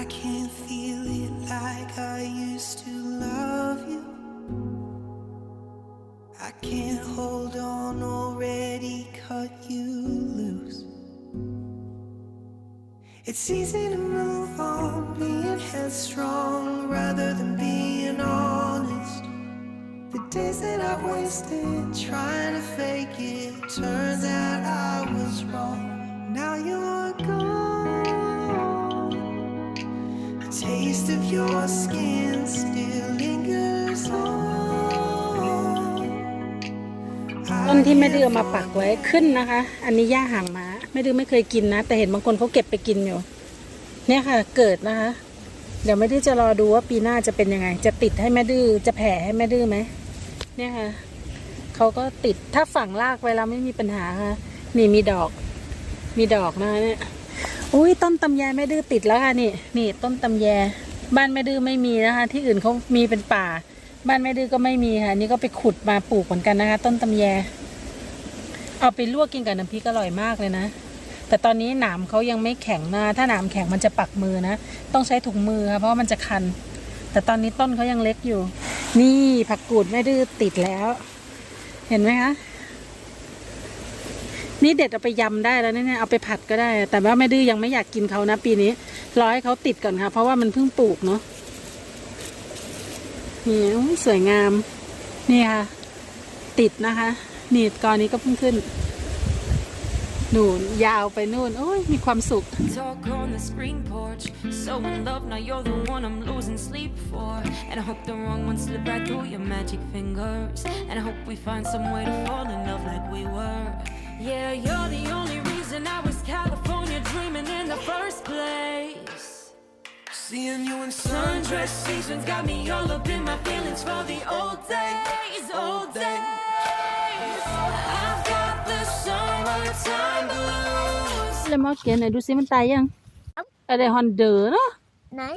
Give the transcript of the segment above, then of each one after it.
I can't feel it like I used to love you. I can't hold on already, cut you loose. It's easy to move on, being headstrong rather than being honest. The days that I wasted trying to fake it, turns out I was wrong. Now you're gone. Taste of your skin still lingers on. ต้นที่แม่ดื้อเอามาปักไว้ขึ้นนะคะ อันนี้หญ้าหางม้าแม่ดื้อไม่เคยกินนะ แต่เห็นบางคนเขาเก็บไปกินอยู่ เนี่ยค่ะ เกิดนะคะ เดี๋ยวแม่ดื้อจะรอดูว่าปีหน้าจะเป็นยังไง จะติดให้แม่ดื้อ จะแผ่ให้แม่ดื้อไหม เนี่ยค่ะ เขาก็ติด ถ้าฝังรากไว้แล้วไม่มีปัญหาค่ะ นี่มีดอก มีดอกนะคะเนี่ย อุ้ยต้นตำแยแม่ดื้อติดแล้วค่ะนี่นี่ต้นตำแย บ้านแม่ดื้อไม่มีนะคะ ที่อื่นเขามีเป็นป่า บ้านแม่ดื้อก็ไม่มีค่ะ นี่ก็ไปขุดมาปลูกเหมือนกันนะคะ ต้นตำแย เอาไปลวกกินกับน้ำพริกอร่อยมากเลยนะ แต่ตอนนี้หนามเขายังไม่แข็งนะถ้าหนามแข็งมันจะปักมือนะ ต้องใช้ถุงมือค่ะเพราะมันจะคัน แต่ตอนนี้ต้นเขายังเล็กอยู่ นี่ผักกูดไม่ดื้อติดแล้ว เห็นไหมคะ นี่เด็ดเอาไปยำได้แล้วเนี่ยเอาไปผัดก็ได้ แต่ว่าแม่ดื้อยังไม่อยากกินเขานะปีนี้รอให้เขาติดก่อนค่ะ เพราะว่ามันเพิ่งปลูกเนาะนี่สวยงาม นี่ค่ะ ติดนะคะ นี่กอนี้ก็เพิ่งขึ้นนู่นยาวไปนู่น โอ้ย มีความสุข Talk on the screen porch. So in love, now you're the one I'm losing sleep for. And I hope the wrong one slip right through your magic fingers. And I hope we find some way to fall in love like we were. Yeah, you're the only reason I was California dreaming in the first place. Seeing you in Sundress seasons got me all up in my feelings for the old days, old days. I've got the summertime blues. แล้วมอเกนไหนดูซิมันตายยังอะไรฮอนเดอร์เนาะ Nej.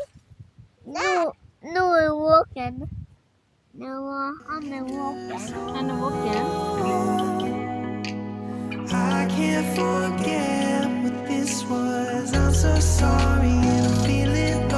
Nu, nu är walken. Nu var han är walken. อันนั้นวอกแก Sorry and I'm feeling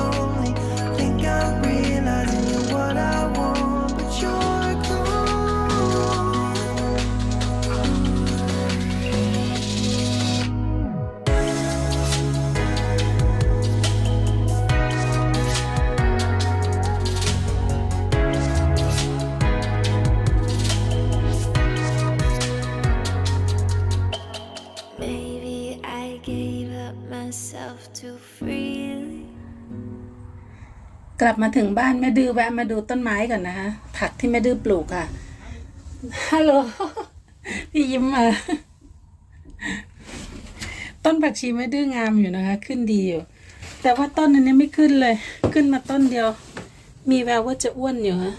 gave up myself too freely. กลับมาถึงบ้านแม่ดื้อแวะมาดูต้นไม้ก่อนนะคะผักที่แม่ดื้อปลูกค่ะ ฮัลโหล พี่ยิ้มมา ต้นผักชีแม่ดื้องามอยู่นะคะ ขึ้นดีอยู่ แต่ว่าต้นอันนี้ไม่ขึ้นเลย ขึ้นมาต้นเดียว มีแววว่าจะอ้วนอยู่ฮะ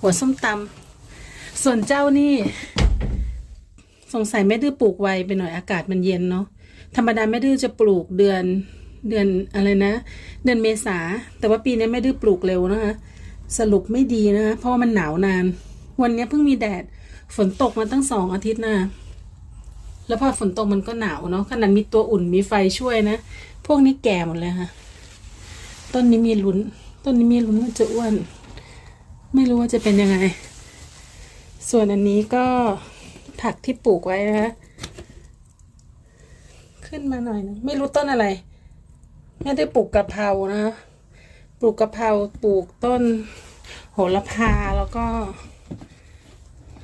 หัวส้มตำส่วนเจ้านี่ สงสัยแม่ดื้อปลูกไวไปหน่อยอากาศมันเย็นเนาะ ธรรมดาแม่ดื้อจะปลูกเดือนเดือนอะไรนะ เดือนเมษา แต่ว่าปีนี้แม่ดื้อปลูกเร็วนะคะ สรุปไม่ดีนะคะเพราะว่ามันหนาวนาน วันนี้เพิ่งมีแดดฝนตกมาตั้งสองอาทิตย์นะแล้วพอฝนตกมันก็หนาวเนาะขนาดมีตัวอุ่นมีไฟช่วยนะ พวกนี้แก่หมดเลยค่ะ ต้นนี้มีลุ้น ต้นนี้มีลุ้นว่าจะอ้วน ไม่รู้ว่าจะเป็นยังไง ส่วนอันนี้ก็ผักที่ปลูกไว้นะคะ ขึ้นมาหน่อยนึงไม่รู้ต้นอะไร ไม่ได้ปลูกกะเพรานะปลูกกะเพราปลูกต้น โหระพาแล้วก็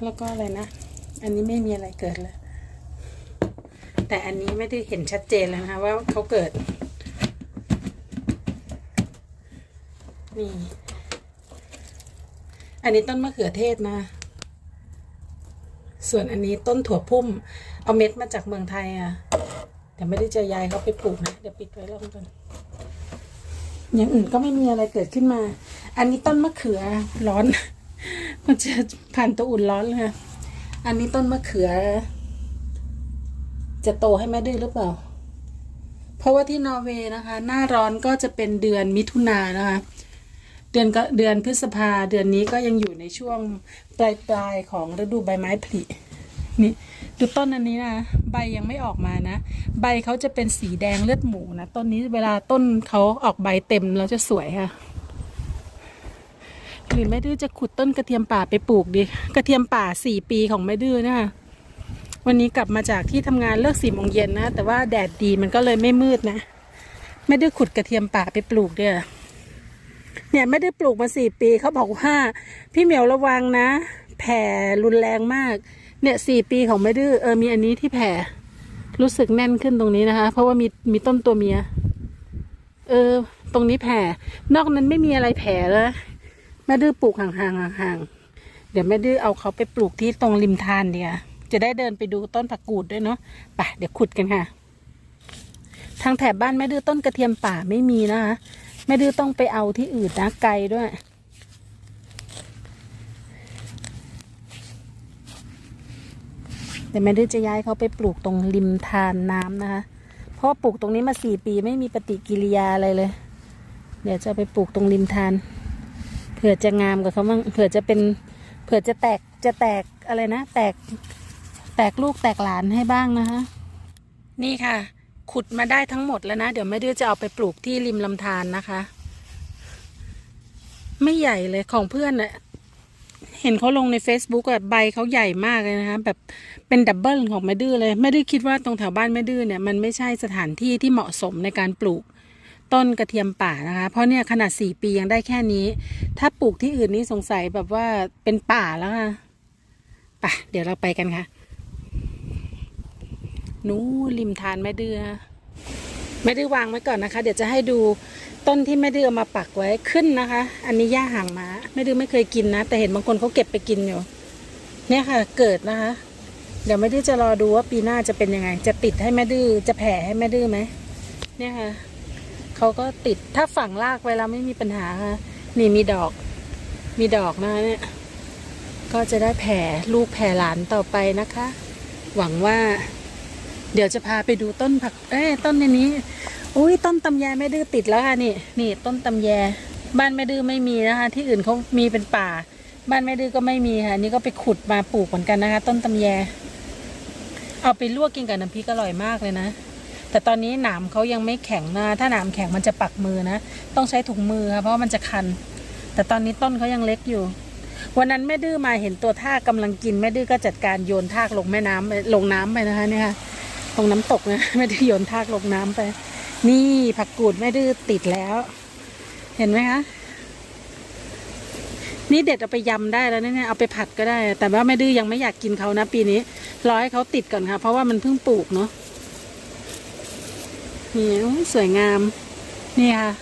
แล้วก็อะไรนะ อันนี้ไม่มีอะไรเกิดเลยแต่อันนี้ไม่ได้เห็นชัดเจนเลยนะคะว่าเขาเกิด นี่ อันนี้ต้นมะเขือเทศนะ ส่วนอันนี้ต้นถั่วพุ่ม เอาเม็ดมาจากเมืองไทยอะ แต่ไม่ได้จะย้ายเขาไปปลูกนะ เดี๋ยวปิดไว้แล้วกันอย่างอื่นก็ไม่มีอะไรเกิดขึ้นมา อันนี้ต้นมะเขือร้อน มันจะผ่านตัวอุ่นร้อนเลยค่ะอันนี้ต้นมะเขือ จะโตให้แม่ดื้อหรือเปล่า เพราะว่าที่นอร์เวย์นะคะ หน้าร้อนก็จะเป็นเดือนมิถุนายนะคะ เดือนก็เดือนพฤษภาเดือนนี้ก็ยังอยู่ในช่วงปลายปลายๆของฤดูใบไม้ผลิ นี่ดูต้นอันนี้นะใบยังไม่ออกมานะ ใบเขาจะเป็นสีแดงเลือดหมูนะต้นนี้เวลาต้นเขาออกใบเต็มแล้วจะสวยค่ะหรือแม่ดื้อจะขุดต้นกระเทียมป่าไปปลูกดีกระเทียมป่าสี่ปีของแม่ดื้อนะคะวันนี้กลับมาจากที่ทำงานเลิกสี่โมงเย็นนะ แต่ว่าแดดดีมันก็เลยไม่มืดนะแม่ดื้อขุดกระเทียมป่าไปปลูกเด้อเนี่ยไม่ได้ปลูกมาสี่ปีเขาบอกว่า พี่เหมียวระวังนะ แผ่รุนแรงมาก เนี่ยสี่ปีของไม่ดื้อเออมีอันนี้ที่แผ่รู้สึกแน่นขึ้นตรงนี้นะคะ เพราะว่ามีมีต้นตัวเมีย เออ ตรงนี้แผ่ นอกนั้นไม่มีอะไรแผ่แล้วแม่ดื้อปลูกห่างๆห่างๆเดี๋ยวแม่ดื้อเอาเขาไปปลูกที่ตรงริมทานเดียจะได้เดินไปดูต้นผักกูดด้วยเนาะไปเดี๋ยวขุดกันค่ะ ทางแถบบ้านแม่ดื้อต้นกระเทียมป่าไม่มีนะคะแม่ดื้อต้องไปเอาที่อื่นนะไกลด้วย เดี๋ยวแม่ดื้อจะย้ายเขาไปปลูกตรงริมทานน้ำนะคะ เพราะปลูกตรงนี้มาสี่ปีไม่มีปฏิกิริยาอะไรเลย เดี๋ยวจะไปปลูกตรงริมทาน เผื่อจะงามกับเขาบ้างเผื่อจะเป็น เผื่อจะแตกจะแตกอะไรนะ แตกแตกลูกแตกหลานให้บ้างนะคะ นี่ค่ะ ขุดมาได้ทั้งหมดแล้วนะ เดี๋ยวแม่ดื้อจะเอาไปปลูกที่ริมลำธารนะคะ ไม่ใหญ่เลยของเพื่อนน่ะ เห็นเขาลงใน Facebook แบบใบเขาใหญ่มากเลยนะคะแบบเป็นดับเบิลของแม่ดื้อเลยไม่ได้คิดว่าตรงแถวบ้านแม่ดื้อเนี่ยมันไม่ใช่สถานที่ที่เหมาะสมในการปลูกต้นกระเทียมป่านะคะ เพราะเนี่ยขนาดสี่ปียังได้แค่นี้ ถ้าปลูกที่อื่นนี่สงสัยแบบว่าเป็นป่าแล้วค่ะไปเดี๋ยวเราไปกันค่ะนู้ริมทานแม่ดื้อแม่ดื้อวางไว้ก่อนนะคะ เดี๋ยวจะให้ดู ต้นที่แม่ดื้อเอามาปักไว้ขึ้นนะคะ อันนี้ย่าหางม้าแม่ดื้อไม่เคยกินนะ แต่เห็นบางคนเขาเก็บไปกินอยู่ เนี่ยค่ะ เกิดนะคะ เดี๋ยวแม่ดื้อจะรอดูว่าปีหน้าจะเป็นยังไง จะติดให้แม่ดื้อจะแผ่ให้แม่ดื้อไหมเนี่ยค่ะเขาก็ติดถ้าฝังรากไว้แล้วไม่มีปัญหาค่ะ นี่มีดอก มีดอกนะคะเนี่ย ก็จะได้แผ่ลูกแผ่หลานต่อไปนะคะ หวังว่า เดี๋ยวจะพาไปดูต้นผักเอ้ต้นในนี้ อุ้ยต้นตำแยแม่ดื้อติดแล้วค่ะนี่นี่ต้นตำแย บ้านแม่ดื้อไม่มีนะคะ ที่อื่นเขามีเป็นป่า บ้านแม่ดื้อก็ไม่มีค่ะ นี่ก็ไปขุดมาปลูกเหมือนกันนะคะ ต้นตำแย เอาไปลวกกินกับน้ำพริกอร่อยมากเลยนะ แต่ตอนนี้หนามเขายังไม่แข็งนะถ้าหนามแข็งมันจะปักมือนะต้องใช้ถุงมือค่ะเพราะมันจะคัน แต่ตอนนี้ต้นเขายังเล็กอยู่ วันนั้นแม่ดื้อมาเห็นตัวทากกำลังกินแม่ดื้อก็จัดการโยนทากลงแม่น้ำไปลงน้ำไปนะคะเนี่ยค่ะตรงน้ำตกนะแม่ดื้อโยนทากลงน้ำไป นี่ผักกูดแม่ดื้อติดแล้ว เห็นไหมคะ นี่เด็ดเอาไปยำได้แล้วเนี่ยเอาไปผัดก็ได้ แต่ว่าแม่ดื้อยังไม่อยากกินเขานะ ปีนี้รอให้เขาติดก่อนค่ะ เพราะว่ามันเพิ่งปลูกเนาะนี่สวยงาม นี่ค่ะ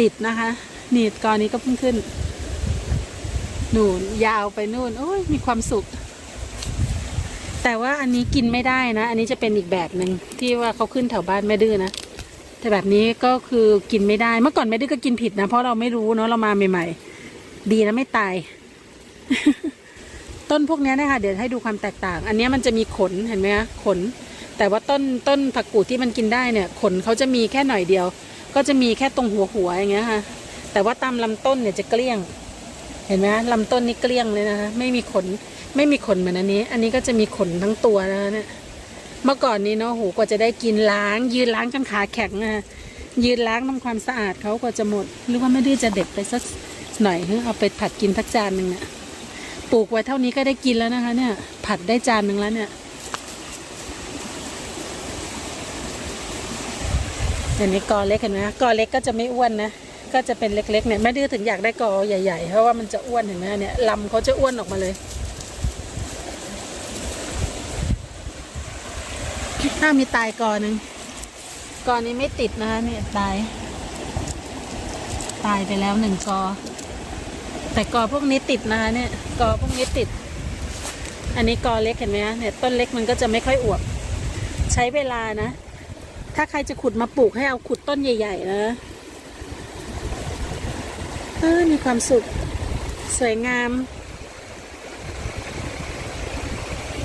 ติดนะคะ นี่กอนี้ก็เพิ่งขึ้นหนูยาวไปนู่นโอ้ยมีความสุข แต่ว่าอันนี้กินไม่ได้นะ อันนี้จะเป็นอีกแบบหนึ่งที่ว่าเขาขึ้นแถวบ้านแม่ดื้อนะ แต่แบบนี้ก็คือกินไม่ได้เมื่อก่อนแม่ดื้อก็กินผิดนะเพราะเราไม่รู้เนาะเรามาใหม่ ๆ ดีนะไม่ตาย ต้นพวกนี้นะคะเดี๋ยวให้ดูความแตกต่าง อันนี้มันจะมีขนเห็นไหมคะขน แต่ว่าต้นต้นผักกูดที่มันกินได้เนี่ย ขนเขาจะมีแค่หน่อยเดียว ก็จะมีแค่ตรงหัวหัวอย่างเงี้ยค่ะ แต่ว่าตามลำต้นเนี่ยจะเกลี้ยง เห็นไหมคะลำต้นนี่เกลี้ยงเลยนะคะไม่มีขนไม่มีขนเหมือนอันนี้ อันนี้ก็จะมีขนทั้งตัวนะคะเนี่ย เมื่อก่อนนี้เนาะโหกว่าจะได้กินล้าง ยืนล้างจนขาแข็งนะคะยืนล้างทำความสะอาดเขากว่าจะหมด หรือว่าไม่ได้จะเด็ดไปสักหน่อยเฮ้ยเอาไปผัดกินทักจานหนึ่งเนี่ยปลูกไว้เท่านี้ก็ได้กินแล้วนะคะ เนี่ย ผัดได้จานหนึ่งแล้วเนี่ยเห็นไหมกอเล็กเห็นไหมกอเล็กก็จะไม่อ้วนนะก็จะเป็นเล็กๆเนี่ยแม่ดื้อถึงอยากได้กอใหญ่ ๆ เพราะว่ามันจะอ้วนเห็นไหมเนี่ยลำเขาจะอ้วนออกมาเลย ถ้ามีตายกอนหนึ่งกอนี้ไม่ติดนะคะเนี่ยตาย ตายไปแล้วหนึ่งกอ แต่กอพวกนี้ติดนะคะเนี่ยกอพวกนี้ติด อันนี้กอเล็กเห็นไหมคะเนี่ยต้นเล็กมันก็จะไม่ค่อยอวบ ใช้เวลานะ ถ้าใครจะขุดมาปลูกให้เอาขุดต้นใหญ่ ๆ นะเออมีความสุข สวยงาม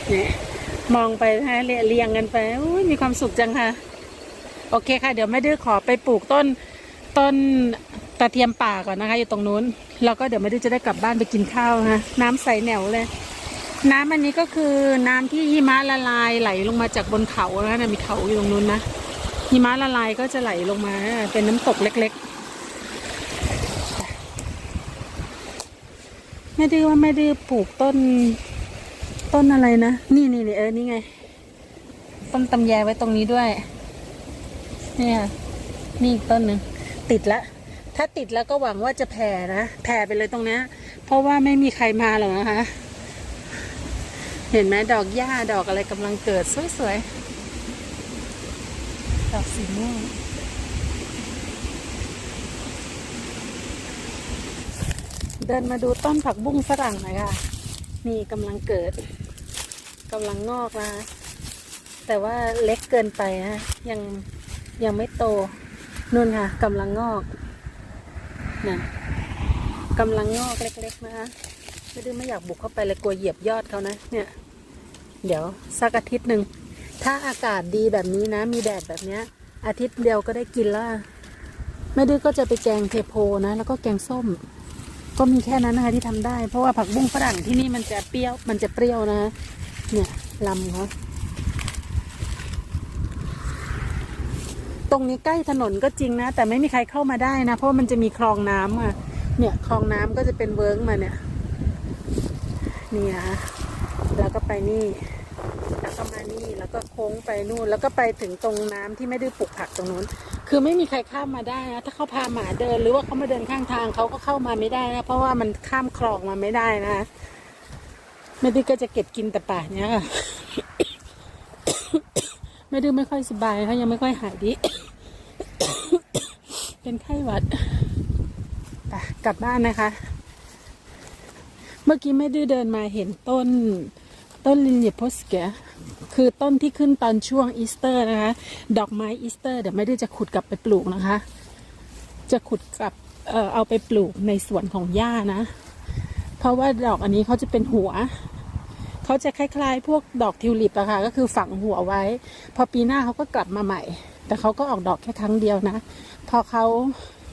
เนี่ย มองไปนะเรียงกันไปอุ้ยมีความสุขจังค่ะ โอเคค่ะ เดี๋ยวแม่ดื้อขอไปปลูกต้นต้นกระเทียมป่าก่อนนะคะ อยู่ตรงนู้น แล้วก็เดี๋ยวแม่ดื้อจะได้กลับบ้านไปกินข้าวนะน้ำใสแหนวเลย น้ำอันนี้ก็คือน้ำที่หิมะละลายไหลลงมาจากบนเขาแล้วนะมีเขาอยู่ตรงนู้นนะหิมะละลายก็จะไหลลงมา เป็นน้ำตกเล็กๆแม่ดื้อว่าแม่ดื้อปลูกต้น ต้นอะไรนะ นี่นี่นี่เออ นี่ไง ต้นตำแยไว้ตรงนี้ด้วย เนี่ยนี่อีกต้นหนึ่ง ติดละ ถ้าติดแล้วก็หวังว่าจะแผ่นะ แผ่ไปเลยตรงนี้เพราะว่าไม่มีใครมาหรอกนะคะ เห็นไหมดอกหญ้าดอกอะไรกำลังเกิดสวยๆ ดอกสีม่วงเดินมาดูต้นผักบุ้งฝรั่งหน่อยค่ะ นี่กำลังเกิด กำลังงอกนะ แต่ว่าเล็กเกินไปนะยังยังไม่โตนู่นค่ะกำลังงอกน่ะกำลังงอกเล็ก ๆ นะคะไม่ได้อไม่อยากบุกเข้าไปเลยกลัวเหยียบยอดเขานะ เนี่ย เดี๋ยวสักอาทิตย์หนึ่งถ้าอากาศดีแบบนี้นะ มีแดดแบบเนี้ย อาทิตย์เดียวก็ได้กินแล้วแม่ดื้อก็จะไปแกงเทโพนะ แล้วก็แกงส้ม ก็มีแค่นั้นนะคะที่ทำได้ เพราะว่าผักบุ้งฝรั่งที่นี่มันจะเปรี้ยว มันจะเปรี้ยวนะ เนี่ยลำเขาตรงนี้ใกล้ถนนก็จริงนะ แต่ไม่มีใครเข้ามาได้นะ เพราะมันจะมีคลองน้ำอะ เนี่ยคลองน้ำก็จะเป็นเวิร์กมาเนี่ย นี่นะแล้วก็ไปนี่แล้วก็มานี่แล้วก็โค้งไปนู่น แล้วก็ไปถึงตรงน้ำที่ไม่ได้ปลูกผักตรงนู้น คือไม่มีใครข้ามมาได้นะถ้าเขาพาหมาเดินหรือว่าเขามาเดินข้างทางเขาก็เข้ามาไม่ได้นะเพราะว่ามันข้ามคลองมาไม่ได้นะ ไม่ดื้อก็จะเก็บกินแต่ป่าเนี้ยค่ะไม่ดื้อไม่ค่อยสบายเขายังไม่ค่อยหายดี เป็นไข้หวัดไปกลับบ้านนะคะ เมื่อกี้ไม่ดื้อเดินมาเห็นต้นต้นลินเนียโพสเกะคือต้นที่ขึ้นตอนช่วงอีสเตอร์นะคะ ดอกไม้อีสเตอร์เดี๋ยวไม่ดื้อจะขุดกลับไปปลูกนะคะ จะขุดกลับเออเอาไปปลูกในสวนของย่านะ เพราะว่าดอกอันนี้เขาจะเป็นหัว เขาจะคล้ายๆ พวกดอกทิวลิปอะค่ะก็คือฝังหัวไว้ พอปีหน้าเขาก็กลับมาใหม่ แต่เขาก็ออกดอกแค่ครั้งเดียวนะ พอเขา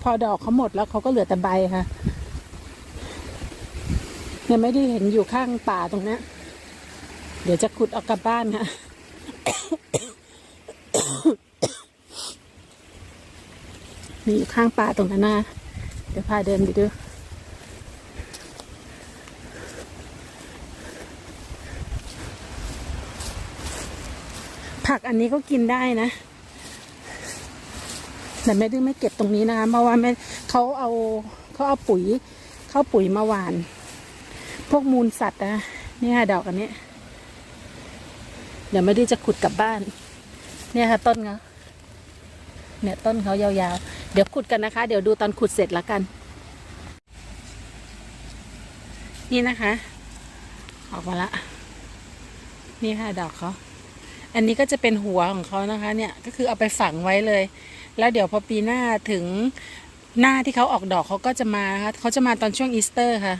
พอดอกเขาหมดแล้วเขาก็เหลือแต่ใบค่ะเนี่ยไม่ได้เห็นอยู่ข้างป่าตรงนี้เดี๋ยวจะขุดออกกลับบ้านค่ะมีอยู่ข้างป่าตรงนั้นนะเดี๋ยวพาเดินไปดู ผักอันนี้ก็กินได้นะ แต่แม่ดื้อไม่เก็บตรงนี้นะคะเพราะว่าแม่เขาเอาเขาเอาปุ๋ยเขาเอาปุ๋ยมาหวาน พวกมูลสัตว์นะเนี่ยค่ะดอกอันนี้ เดี๋ยวไม่ได้จะขุดกลับบ้าน เนี่ยค่ะต้นเขาเนี่ยต้นเขายาวๆ เดี๋ยวขุดกันนะคะ เดี๋ยวดูตอนขุดเสร็จแล้วกัน นี่นะคะ ออกมาละ นี่ค่ะดอกเขา อันนี้ก็จะเป็นหัวของเขานะคะเนี่ยก็คือเอาไปฝังไว้เลย แล้วเดี๋ยวพอปีหน้าถึงหน้าที่เขาออกดอกเขาก็จะมานะคะเขาจะมาตอนช่วงอีสเตอร์ค่ะ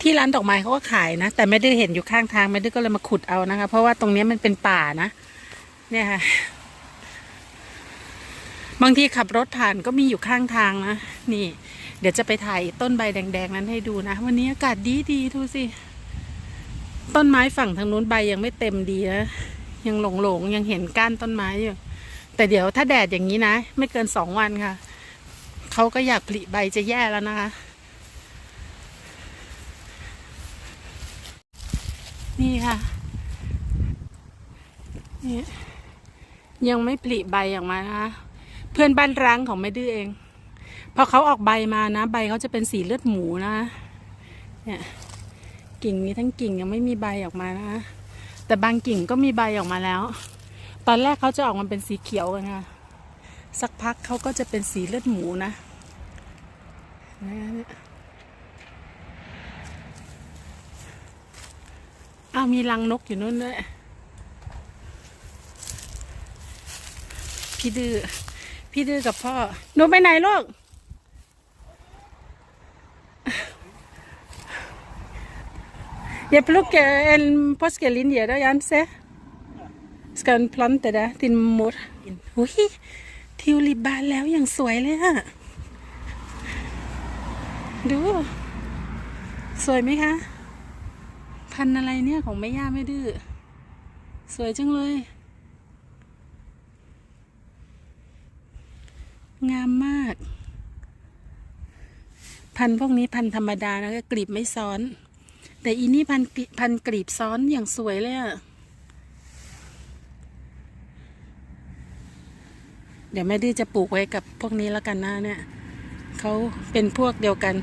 ที่ร้านดอกไม้เขาก็ขายนะ แต่ไม่ได้เห็นอยู่ข้างทางไม่ได้ก็เลยมาขุดเอานะคะ เพราะว่าตรงนี้มันเป็นป่านะ เนี่ยค่ะ บางทีขับรถผ่านก็มีอยู่ข้างทางนะ นี่ เดี๋ยวจะไปถ่ายต้นใบแดง ๆ นั้นให้ดูนะ วันนี้อากาศดีดีดูสิ ต้นไม้ฝั่งทางนู้นใบยังไม่เต็มดีนะ ยังหลงหลงๆยังเห็นก้านต้นไม้อยู่ แต่เดี๋ยวถ้าแดดอย่างนี้นะ ไม่เกินสองวันค่ะ เขาก็อยากผลิใบจะแย่แล้วนะคะ นี่ค่ะ นี่ยังไม่ผลิใบออกมานะคะ เพื่อนบ้านร้างของแม่ดื้อเอง พอเขาออกใบมานะ ใบเขาจะเป็นสีเลือดหมูนะ เนี่ย กิ่งนี้ทั้งกิ่งยังไม่มีใบออกมานะคะแต่บางกิ่งก็มีใบออกมาแล้ว ตอนแรกเขาจะออกมาเป็นสีเขียวกันค่ะ สักพักเขาก็จะเป็นสีเลือดหมูนะนี่อ้าวมีรังนกอยู่นู่นด้วย พี่ดื้อ พี่ดื้อกับพ่อ หนูไปไหนลูก Jag plockar en påskelinje då, Janse. Ska en planta där till mor. อุ้ยทิวลิปบานแล้วอย่างสวยเลยอะดู สวยไหมคะ พันธุ์อะไรเนี่ยของแม่ย่าไม่ดื้อ สวยจังเลย งามมาก พันธุ์พวกนี้พันธุ์ธรรมดานะก็กลีบไม่ซ้อน แต่อีนี่พันกลีพันกลีบซ้อนอย่างสวยเลยอะเดี๋ยวแม่ดื้อจะปลูกไว้กับพวกนี้แล้วกันนะเนี่ยเขาเป็นพวกเดียวกัน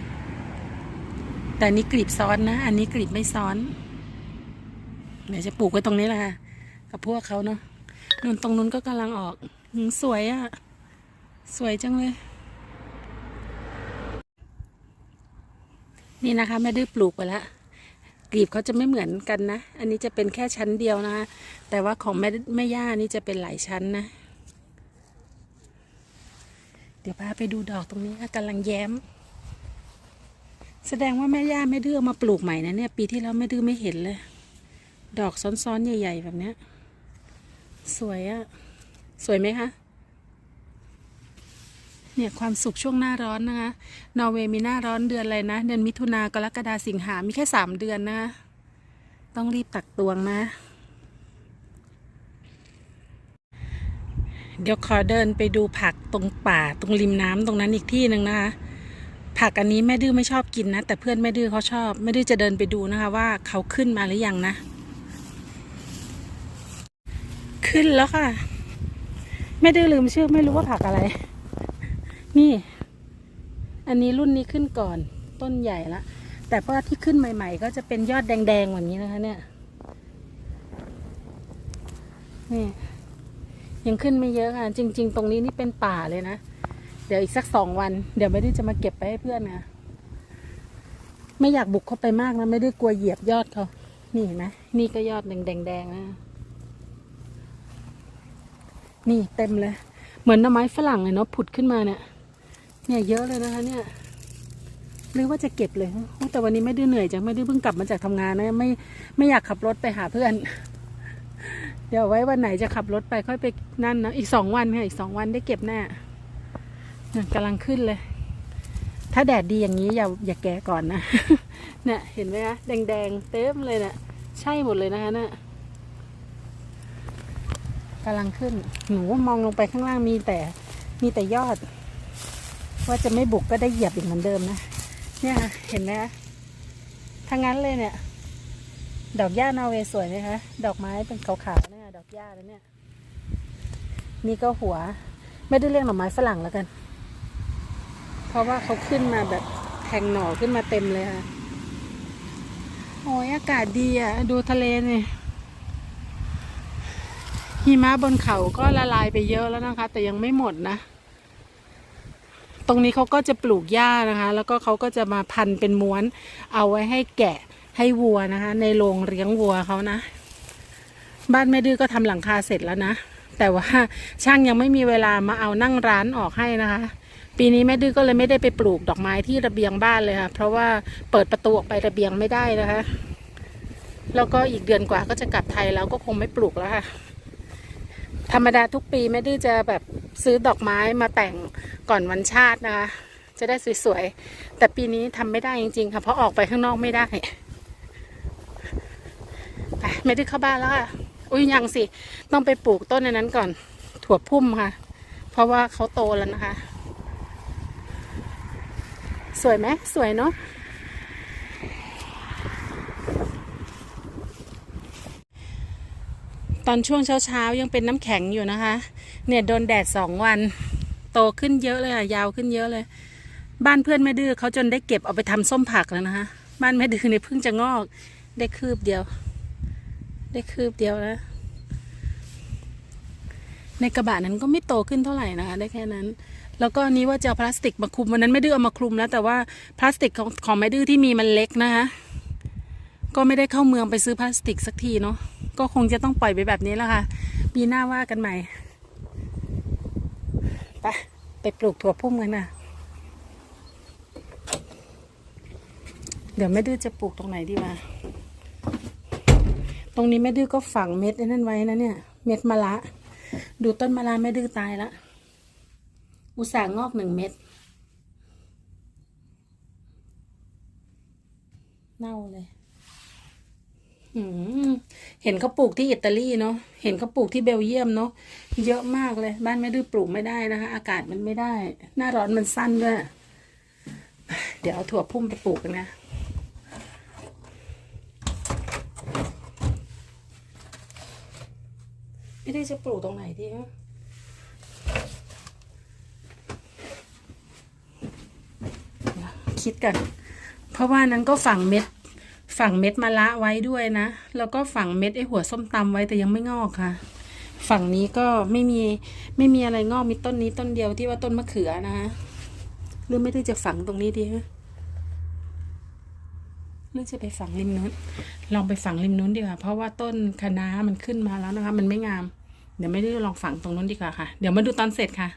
แต่อันนี้กลีบซ้อนนะ อันนี้กลีบไม่ซ้อน เดี๋ยวจะปลูกไว้ตรงนี้แหละค่ะกับพวกเขาเนาะนู่นตรงนู้นก็กำลังออกสวยอะ สวยจังเลย นี่นะคะแม่ดื้อปลูกไปแล้ว กลีบเขาจะไม่เหมือนกันนะ อันนี้จะเป็นแค่ชั้นเดียวนะคะแต่ว่าของแม่แม่ย่านี่จะเป็นหลายชั้นนะ เดี๋ยวพาไปดูดอกตรงนี้ค่ะกำลังแย้ม แสดงว่าแม่ย่าแม่ดื้อมาปลูกใหม่นะเนี่ย ปีที่แล้วแม่ดื้อไม่เห็นเลย ดอกซ้อนๆใหญ่ ๆ แบบเนี้ย สวยอะสวยไหมคะ เนี่ยความสุขช่วงหน้าร้อนนะคะ นอร์เวย์มีหน้าร้อนเดือนอะไรนะ เดือนมิถุนากรกฎาสิงหา มีแค่สามเดือนนะคะต้องรีบตักตวงนะ เดี๋ยวขอเดินไปดูผักตรงป่าตรงริมน้ำตรงนั้นอีกที่หนึ่งนะคะ ผักอันนี้แม่ดื้อไม่ชอบกินนะ แต่เพื่อนแม่ดื้อเขาชอบแม่ดื้อจะเดินไปดูนะคะว่าเขาขึ้นมาหรือยังนะ ขึ้นแล้วค่ะแม่ดื้อลืมชื่อไม่รู้ว่าผักอะไร นี่ อันนี้รุ่นนี้ขึ้นก่อนต้นใหญ่ละแต่พราะว่าที่ขึ้นใหม่ ๆ ก็จะเป็นยอดแดงๆแบบนี้นะคะ เนี่ย นี่ ยังขึ้นไม่เยอะค่ะ จริง ๆ ตรงนี้นี่เป็นป่าเลยนะ เดี๋ยวอีกสักสองวัน เดี๋ยวไม่ได้จะมาเก็บไปให้เพื่อนนะไม่อยากบุกเข้าไปมากนะ ไม่ได้กลัวเหยียบยอดเขานี่เห็นไหมนี่ก็ยอดแดงๆนะนี่เต็มเลย เหมือนหน่อไม้ฝรั่งเลยเนาะผุดขึ้นมาเนี่ย เนี่ยเยอะเลยนะคะเนี่ยหรือว่าจะเก็บเลยโอ้แต่วันนี้ไม่ได้เหนื่อยจังไม่ได้เพิ่งกลับมาจากทำงานนะ ไม่ไม่อยากขับรถไปหาเพื่อน เดี๋ยวไว้วันไหนจะขับรถไปค่อยไปนั่นนะอีกสองวันค่ะอีกสองวันได้เก็บแน่เนี่ยกำลังขึ้นเลย ถ้าแดดดีอย่างนี้อย่าอย่าแก่ก่อนนะเนี่ยเห็นไหมคะแดงๆเต็มเลยเนี่ยใช่หมดเลยนะคะเนี่ยกำลังขึ้นหนูมองลงไปข้างล่างมีแต่มีแต่ยอด ว่าจะไม่บุกก็ได้เหยียบอีกเหมือนเดิมนะ เนี่ยค่ะเห็นไหมคะทั้งนั้นเลยเนี่ย ดอกหญ้านอร์เวย์สวยไหมคะ ดอกไม้เป็นขาวๆเนี่ยดอกหญ้าแล้วเนี่ย นี่ก็หัว ไม่ได้เรียกหน่อไม้ฝรั่งแล้วกัน เพราะว่าเขาขึ้นมาแบบแทงหน่อขึ้นมาเต็มเลยค่ะ โอ้ยอากาศดีอะ ดูทะเลนี่หิมะบนเขาก็ละลายไปเยอะแล้วนะคะ แต่ยังไม่หมดนะ ตรงนี้เขาก็จะปลูกหญ้านะคะ แล้วก็เขาก็จะมาพันเป็นม้วน เอาไว้ให้แกะให้วัวนะคะ ในโรงเลี้ยงวัวเขานะ บ้านแม่ดื้อก็ทำหลังคาเสร็จแล้วนะ แต่ว่าช่างยังไม่มีเวลามาเอานั่งร้านออกให้นะคะ ปีนี้แม่ดื้อก็เลยไม่ได้ไปปลูกดอกไม้ที่ระเบียงบ้านเลยค่ะ เพราะว่าเปิดประตูออกไประเบียงไม่ได้นะคะ แล้วก็อีกเดือนกว่าก็จะกลับไทยแล้วก็คงไม่ปลูกแล้วค่ะ ธรรมดาทุกปีแม่ดื้อจะแบบ ซื้อดอกไม้มาแต่งก่อนวันชาตินะคะ จะได้สวยๆ แต่ปีนี้ทำไม่ได้จริงๆ ค่ะเพราะออกไปข้างนอกไม่ได้ไปไม่ได้เข้าบ้านแล้วค่ะ อุ้ยยังสิ ต้องไปปลูกต้นในนั้นก่อน ถั่วพุ่มค่ะ เพราะว่าเขาโตแล้วนะคะ สวยไหมสวยเนาะ ตอนช่วงเช้าๆยังเป็นน้ำแข็งอยู่นะคะ เนี่ยโดนแดดสองวัน โตขึ้นเยอะเลยอะยาวขึ้นเยอะเลย บ้านเพื่อนแม่ดื้อเขาจนได้เก็บเอาไปทำส้มผักแล้วนะคะบ้านแม่ดื้อเนี่ยเพิ่งจะงอก ได้คืบเดียว ได้คืบเดียวนะในกระบะนั้นก็ไม่โตขึ้นเท่าไหร่นะคะ ได้แค่นั้น แล้วก็นี้ว่าจะเอาพลาสติกมาคลุมวันนั้นไม่ดื้อเอามาคลุมแล้ว แต่ว่าพลาสติกของของแม่ดื้อที่มีมันเล็กนะคะ ก็ไม่ได้เข้าเมืองไปซื้อพลาสติกสักทีเนาะก็คงจะต้องปล่อยไปแบบนี้แล้วค่ะปีหน้าว่ากันใหม่ไปไปปลูกถั่วพุ่มกันนะเดี๋ยวแม่ดื้อจะปลูกตรงไหนดีวะตรงนี้แม่ดื้อก็ฝังเม็ดนั่นไว้นะเนี่ย เม็ดมะละดูต้นมะละแม่ดื้อตายละอุตส่าห์งอกหนึ่งเม็ดเน่าเลย เห็นเขาปลูกที่อิตาลีเนาะ เห็นเขาปลูกที่เบลเยียมเนาะ เยอะมากเลย บ้านไม่ดื้อปลูกไม่ได้นะคะ อากาศมันไม่ได้ หน้าร้อนมันสั้นด้วย เดี๋ยวเอาถั่วพุ่มไปปลูกกันนะ ไม่ได้จะปลูกตรงไหนดีฮะคิดกัน เพราะว่านั้นก็ฝังเม็ด ฝังเม็ดมะละไว้ด้วยนะ แล้วก็ฝังเม็ดไอหัวส้มตำไว้แต่ยังไม่งอกค่ะ ฝั่งนี้ก็ไม่มีไม่มีอะไรงอกมีต้นนี้ต้นเดียวที่ว่าต้นมะเขือนะคะหรือไม่ได้จะฝังตรงนี้ดีฮะหรือจะไปฝังริมนู้น ลองไปฝังริมนู้นดีกว่า เพราะว่าต้นคะน้ามันขึ้นมาแล้วนะคะ มันไม่งาม เดี๋ยวไม่ได้ลองฝังตรงนู้นดีกว่าค่ะ เดี๋ยวมาดูตอนเสร็จค่ะ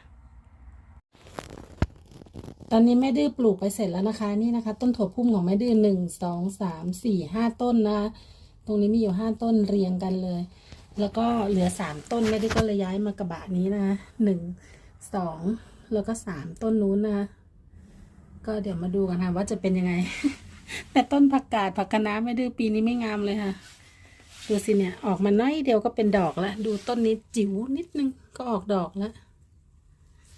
ตอนนี้แม่ดื้อปลูกไปเสร็จแล้วนะคะนี่นะคะ ต้นถั่วพุ่มของแม่ดื้อหนึ่งสองสามสี่ห้าต้นนะตรงนี้มีอยู่ห้าต้นเรียงกันเลย แล้วก็เหลือสามต้นแม่ดื้อก็เลยย้ายมากระบะนี้นะหนึ่งสองแล้วก็สามต้นนู้นนะคะก็เดี๋ยวมาดูกันค่ะว่าจะเป็นยังไง แต่ต้นผักกาดผักคะน้าแม่ดื้อปีนี้ไม่งามเลยค่ะดูสิเนี่ยออกมาน้อยเดียวก็เป็นดอกแล้วดูต้นนี้จิ๋วนิดนึงก็ออกดอกแล้ว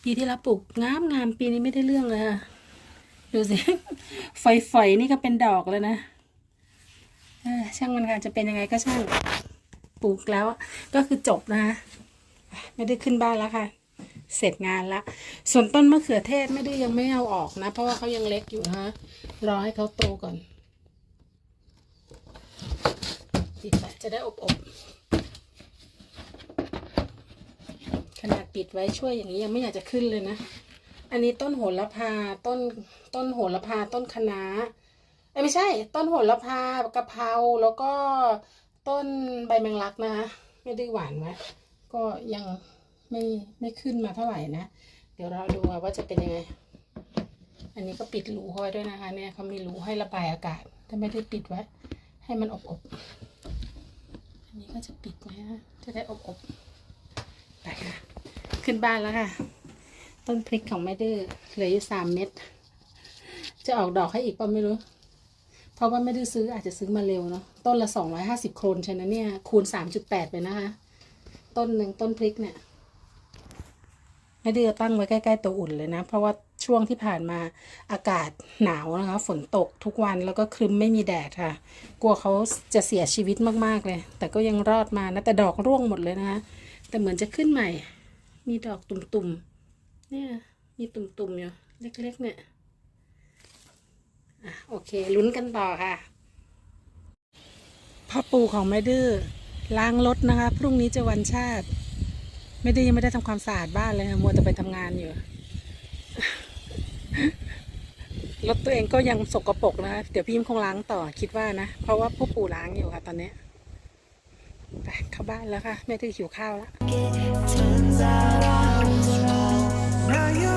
ปีที่แล้วปลูกงามงามปีนี้ไม่ได้เรื่องเลยค่ะ ดูสิฝอยๆนี่ก็เป็นดอกแล้วนะช่างมันค่ะจะเป็นยังไงก็ช่างปลูกแล้วก็คือจบนะคะไม่ได้ขึ้นบ้านแล้วค่ะ เสร็จงานละส่วนต้นมะเขือเทศไม่ได้ยังไม่เอาออกนะ เพราะว่าเขายังเล็กอยู่นะรอให้เขาโตก่อนปิดจะได้อบอบๆข นาดปิดไว้ช่วยอย่างนี้ยังไม่อยากจะขึ้นเลยนะ อันนี้ต้นโหระพาต้นต้นโหระพาต้นคะน้าเอ้ไม่ใช่ ต้นโหระพากะเพราแล้วก็ต้นใบแมงลักนะคะไม่ได้หวานไว้ก็ยังไม่ไม่ขึ้นมาเท่าไหร่นะ เดี๋ยวเราดูว่าจะเป็นยังไง อันนี้ก็ปิดรูห้อยด้วยนะคะ เนี่ยเขามีรูให้ระบายอากาศถ้าไม่ได้ปิดไว้ ให้มันอบอบอันนี้ก็จะปิดนะจะได้อบอบไปค่ะ ขึ้นบ้านแล้วค่ะ ต้นพริกของแม่ดื้อเหลืออยู่สามเม็ดจะออกดอกให้อีกป่ะไม่รู้ เพราะว่าแม่ดื้อซื้ออาจจะซื้อมาเร็วเนาะต้นละสองร้อยห้าสิบโครนใช่นะเนี่ย คูณสามจุดแปดไปนะคะ ต้นหนึ่งต้นพริกเนี่ยแม่ดื้อตั้งไว้ใกล้ ๆ ตัวอุ่นเลยนะ เพราะว่าช่วงที่ผ่านมาอากาศหนาวนะคะ ฝนตกทุกวันแล้วก็ครึ้มไม่มีแดดค่ะ กลัวเขาจะเสียชีวิตมากๆเลย แต่ก็ยังรอดมานะแต่ดอกร่วงหมดเลยนะคะ แต่เหมือนจะขึ้นใหม่ มีดอกตุ่มๆ เนี่ย มีตุ่มๆอยู่เล็กๆ เนี่ยอะโอเค ลุ้นกันต่อค่ะ พ่อปู่ของแม่ดื้อล้างรถนะคะ พรุ่งนี้จะวันชาติ ไม่ได้ยังไม่ได้ทำความสะอาดบ้านเลยค่ะมัวแต่ไปทำงานอยู่ รถตัวเองก็ยังสกปรกนะคะเดี๋ยวพี่ยิ้มคงล้างต่อคิดว่านะ เพราะว่าพ่อปู่ล้างอยู่ค่ะตอนนี้ไปเข้าบ้านแล้วค่ะ แม่ดื้อหิวข้าวแล้ว Turns out I was wrong. Now you're